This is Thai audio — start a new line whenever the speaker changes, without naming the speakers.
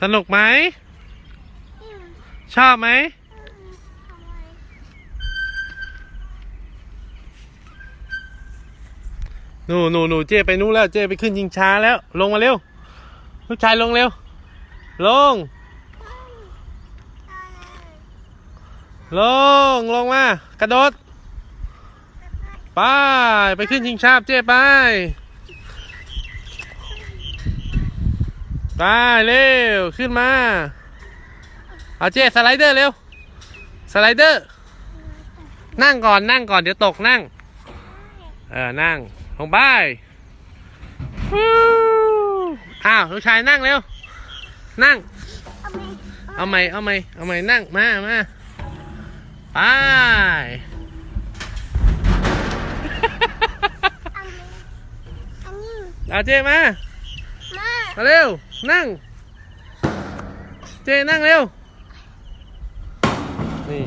สนุกไหม
อืม
ชอบไหม
อืมทำไม
หนูหนูหนูเจ้ไปนู้นแล้ว เจ้ไปขึ้นยิงช้าแล้ว ลงมาเร็ว ลูกชายลงเร็ว ลง ลง ลงมา กระโดด ไป ไปขึ้นชิงชาบเจ้ไป ไปเร็ว ขึ้นมา เอาเจ้สไลเดอร์เร็ว สไลเดอร์ นั่งก่อนนั่งก่อนเดี๋ยวตกนั่ง เออ นั่งลงไปฟู้อ้าวลูกชายนั่งเร็ว นั่ง
เอาไหม
เอาใหม่ เอาใหม่ เอาใหม่ นั่ง มามาไป
เอาไหมอันนี้
เอาเจมา
มา
มาเร็ว นั่ง เจนั่งเร็ว นี่